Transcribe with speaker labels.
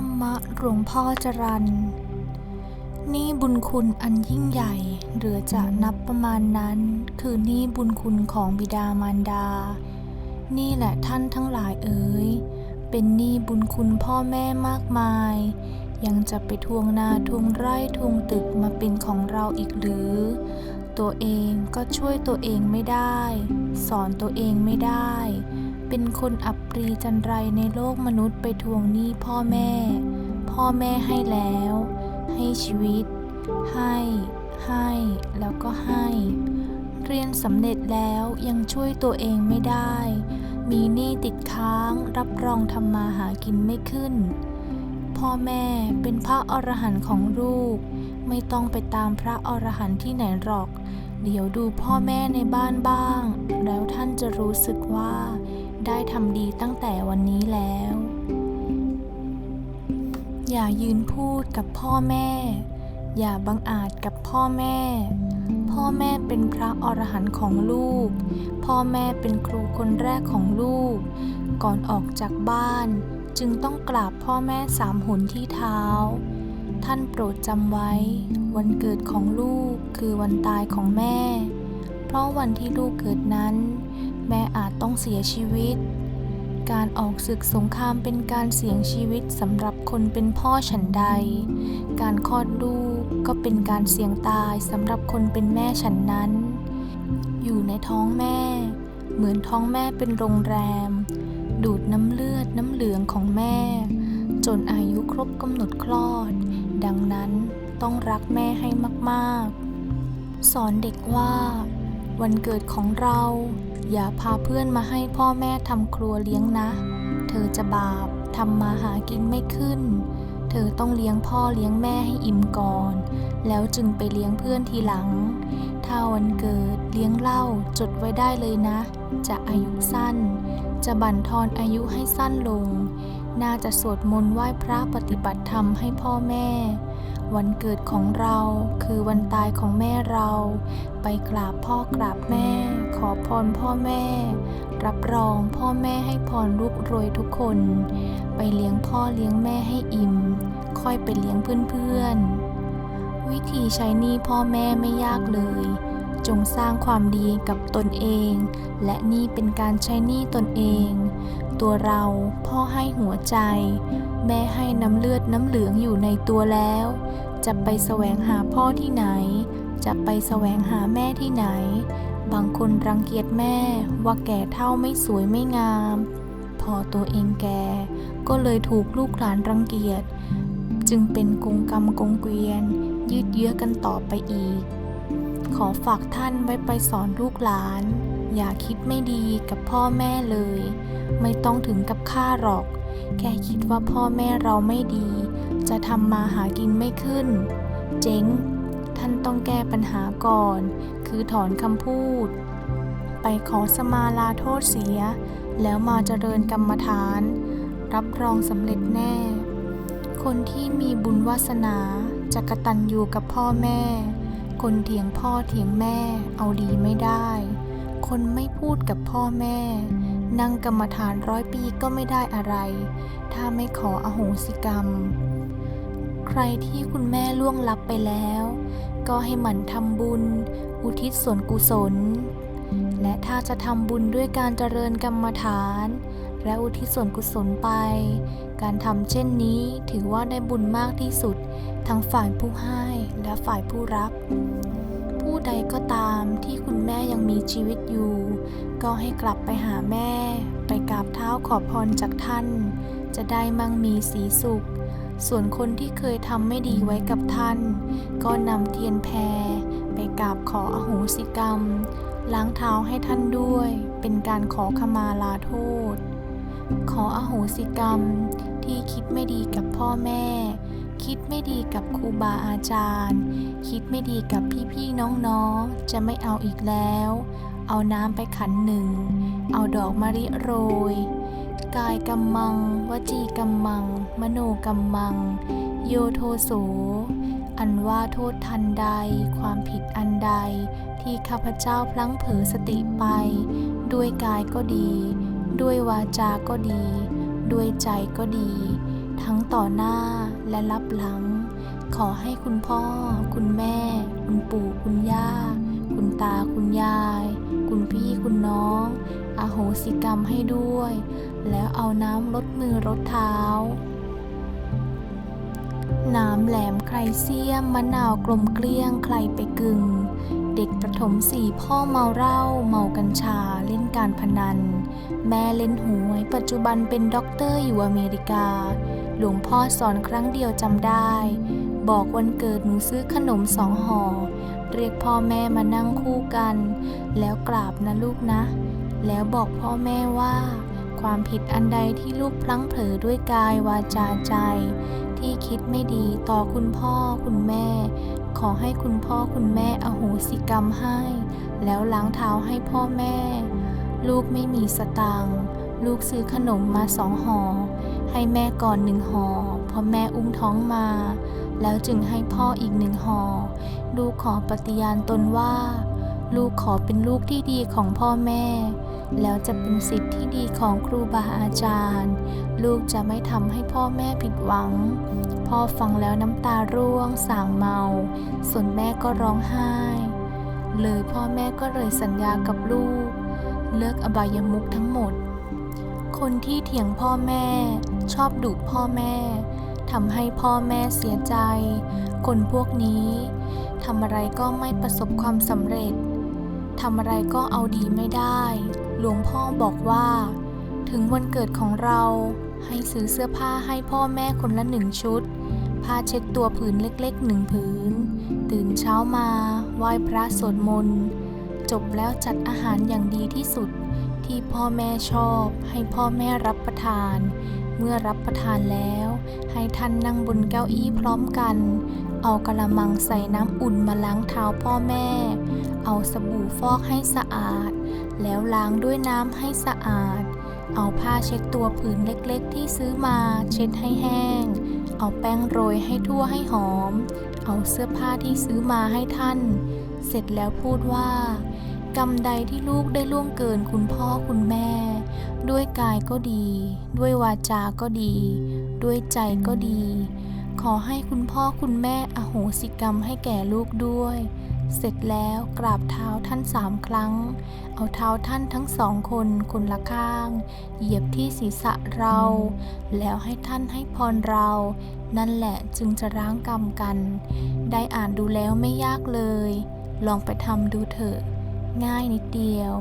Speaker 1: รรมะหลวงพ่อจรันนี่บุญคุณอันยิ่งใหญ่ เหลือจะนับประมาณนั้น คือนี่บุญคุณของบิดามารดา นี่แหละท่านทั้งหลายเอ๋ย เป็นนี้บุญคุณพ่อแม่มากมาย ยังจะไปทวงนาทวงไร่ทวงตึกมาเป็นของเราอีกหรือ ตัวเองก็ช่วยตัวเองไม่ได้ สอนตัวเองไม่ได้ เป็นคนอับปรีจันไรในโลกมนุษย์ไปทวงหนี้พ่อแม่ พ่อแม่ให้แล้ว ให้ชีวิต ให้ ให้แล้วก็ให้ เรียนสำเร็จแล้วยังช่วยตัวเองไม่ได้ มีหนี้ติดค้างรับรองทำมาหากินไม่ขึ้น พ่อแม่เป็นพระอรหันต์ของลูก ไม่ต้องไปตามพระอรหันต์ที่ไหนหรอกเดี๋ยวดูพ่อแม่ในบ้านบ้าง แล้วท่านจะรู้สึกว่า ได้ทำดีตั้งแต่วันนี้แล้ว อย่ายืนพูดกับพ่อแม่ อย่าบังอาจกับพ่อแม่ พ่อแม่เป็นพระอรหันต์ของลูก พ่อแม่เป็นครูคนแรกของลูก ก่อนออกจากบ้าน จึงต้องกราบพ่อแม่สามหนที่เท้า ท่านโปรดจำไว้ วันเกิดของลูกคือวันตายของแม่ เพราะวันที่ลูกเกิดนั้น แม่อาจต้องเสียชีวิต การออกศึกสงครามเป็นการเสี่ยงชีวิตสำหรับคนเป็นพ่อฉันใด การคลอดลูกก็เป็นการเสี่ยงตายสำหรับคนเป็นแม่ฉันนั้น อยู่ในท้องแม่ เหมือนท้องแม่เป็นโรงแรม ดูดน้ำเลือดน้ำเหลืองของแม่ จนอายุครบกำหนดคลอด ดังนั้นต้องรักแม่ให้มาก ๆ สอนเด็กว่า วันเกิดของเรา อย่าพาเพื่อนมาให้พ่อแม่ทำครัวเลี้ยงนะ เธอจะบาปทำมาหากินไม่ขึ้น เธอต้องเลี้ยงพ่อเลี้ยงแม่ให้อิ่มก่อน แล้วจึงไปเลี้ยงเพื่อนทีหลัง ถ้าวันเกิดเลี้ยงเหล้าจดไว้ได้เลยนะ จะอายุสั้น จะบั่นทอนอายุให้สั้นลง น่าจะสวดมนต์ไหว้พระปฏิบัติธรรมให้พ่อแม่ วันเกิดของเราคือวันตายของแม่เรา ไปกราบพ่อกราบแม่ ขอพรพ่อแม่ รับรองพ่อแม่ให้พรลูกรวยทุกคน ไปเลี้ยงพ่อเลี้ยงแม่ให้อิ่ม ค่อยไปเลี้ยงเพื่อนๆ วิธีใช้หนี้พ่อแม่ไม่ยากเลย จงสร้างความดีกับตนเอง และนี่เป็นการใช้หนี้ตนเอง ตัวเราพ่อให้หัวใจแม่ให้น้ำเลือดน้ำเหลืองอยู่ในตัวแล้ว จะไปแสวงหาพ่อที่ไหน จะไปแสวงหาแม่ที่ไหน บางคนรังเกียจแม่ว่าแก่เท่าไม่สวยไม่งาม พอตัวเองแก่ก็เลยถูกลูกหลานรังเกียจ จึงเป็นกงกรรมกงเกวียน ยืดเยื้อกันต่อไปอีก ขอฝากท่านไว้ไปสอนลูกหลาน อย่าคิดไม่ดีกับพ่อแม่เลย ไม่ต้องถึงกับฆ่าหรอก แค่คิดว่าพ่อแม่เราไม่ดี จะทำมาหากินไม่ขึ้น เจ๊ง ท่านต้องแก้ปัญหาก่อน คือถอนคำพูด ไปขอสมาลาโทษเสีย แล้วมาเจริญกรรมฐาน รับรองสำเร็จแน่ คนที่มีบุญวาสนาจะกระตันอยู่กับพ่อแม่ คนเถียงพ่อเถียงแม่ เอาดีไม่ได้ คนไม่พูดกับพ่อแม่ นั่งกรรมฐานร้อยปีก็ไม่ได้อะไร ถ้าไม่ขออโหสิกรรม ใครที่คุณแม่ล่วงลับไปแล้ว ก็ให้หมั่นทำบุญ อุทิศส่วนกุศล และถ้าจะทำบุญด้วยการเจริญกรรมฐาน และอุทิศส่วนกุศลไป การทำเช่นนี้ถือว่าได้บุญมากที่สุด ทั้งฝ่ายผู้ให้และฝ่ายผู้รับ ผู้ใดก็ตามที่คุณแม่ยังมีชีวิตอยู่ ก็ให้กลับไปหาแม่ ไปกราบเท้าขอพรจากท่าน จะได้มั่งมีสีสุข ส่วนคนที่เคยทำไม่ดีไว้กับท่าน ก็นำเทียนแพรไปกราบขออโหสิกรรม ล้างเท้าให้ท่านด้วย เป็นการขอขมาลาโทษ ขออโหสิกรรมที่คิดไม่ดีกับพ่อแม่ คิดไม่ดีกับครูบาอาจารย์ คิดไม่ดีกับพี่ๆน้องๆ จะไม่เอาอีกแล้ว เอาน้ำไปขันหนึ่ง เอาดอกมะริโรย กายกัมมัง วจีกัมมัง มโนกัมมัง โยโทโส อันว่าโทษทันใด ความผิดอันใด ที่ข้าพเจ้าพลั้งเผลอสติไป ด้วยกายก็ดี ด้วยวาจาก็ดี ด้วยใจก็ดี ทั้งต่อหน้าและรับหลัง ขอให้คุณพ่อ คุณแม่ คุณปู่คุณย่า คุณตาคุณยาย คุณพี่คุณน้อง อโหสิกรรมให้ด้วย แล้วเอาน้ำลดมือลดเท้า น้ำแหลมใครเสี้ยมมะนาวกลมเกลี้ยงใครไปกึ่ง เด็กประถมสี่พ่อเมาเหล้าเมากัญชาเล่นการพนัน แม่เล่นหวยปัจจุบันเป็นด็อกเตอร์อยู่อเมริกา หลวงพ่อสอนครั้งเดียวจำได้ บอกวันเกิดหนูซื้อขนมสองห่อ เรียกพ่อแม่มานั่งคู่กัน แล้วกราบนะลูกนะ แล้วบอกพ่อแม่ว่า ความผิดอันใดที่ลูกพลั้งเผลอด้วยกายวาจาใจ ที่คิดไม่ดีต่อคุณพ่อคุณแม่ ขอให้คุณพ่อคุณแม่อโหสิกรรมให้ แล้วล้างเท้าให้พ่อแม่ ลูกไม่มีสตางค์ลูกซื้อขนมมาสองห่อให้แม่ก่อนหนึ่งห่อ พราะแม่อุ้มท้องมา แล้วจึงให้พ่ออีกหนึ่งห่อลูกขอปฏิญาณตนว่า ลูกขอเป็นลูกที่ดีของพ่อแม่ แล้วจะเป็นสิทธิ์ที่ดีของครูบาอาจารย์ ลูกจะไม่ทำให้พ่อแม่ผิดหวัง พ่อฟังแล้วน้ำตาร่วงสางเมา ส่วนแม่ก็ร้องไห้ เลยพ่อแม่ก็เลยสัญญากับลูก เลิกอบายมุขทั้งหมดคนที่เถียงพ่อแม่ ชอบดุพ่อแม่ ทำให้พ่อแม่เสียใจ คนพวกนี้ทำอะไรก็ไม่ประสบความสำเร็จทำอะไรก็เอาดีไม่ได้ หลวงพ่อบอกว่า ถึงวันเกิดของเราให้ซื้อเสื้อผ้าให้พ่อแม่คนละหนึ่งชุด ผ้าเช็ดตัวผืนเล็กๆหนึ่งผืน ตื่นเช้ามาไหว้พระสวดมนต์ จบแล้วจัดอาหารอย่างดีที่สุด ที่พ่อแม่ชอบให้พ่อแม่รับประทาน เมื่อรับประทานแล้ว ให้ท่านนั่งบนเก้าอี้พร้อมกัน เอากระมังใส่น้ำอุ่นมาล้างเท้าพ่อแม่ เอาสบู่ฟอกให้สะอาด แล้วล้างด้วยน้ำให้สะอาด เอาผ้าเช็ดตัวผืนเล็กๆ ที่ซื้อมาเช็ดให้แห้ง เอาแป้งโรยให้ทั่วให้หอม เอาเสื้อผ้าที่ซื้อมาให้ท่าน เสร็จแล้วพูดว่า กรรมใดที่ลูกได้ล่วงเกินคุณพ่อคุณแม่ ด้วยกายก็ดี ด้วยวาจาก็ดี ด้วยใจก็ดี ขอให้คุณพ่อคุณแม่อโหสิกรรมให้แก่ลูกด้วย เสร็จแล้วกราบเท้าท่านสามครั้ง เอาเท้าท่านทั้งสองคนคนละข้าง เหยียบที่ศีรษะเรา แล้วให้ท่านให้พรเรา นั่นแหละจึงจะร้างกรรมกัน ได้อ่านดูแล้วไม่ยากเลย ลองไปทำดูเถอะ ง่ายนิดเดียว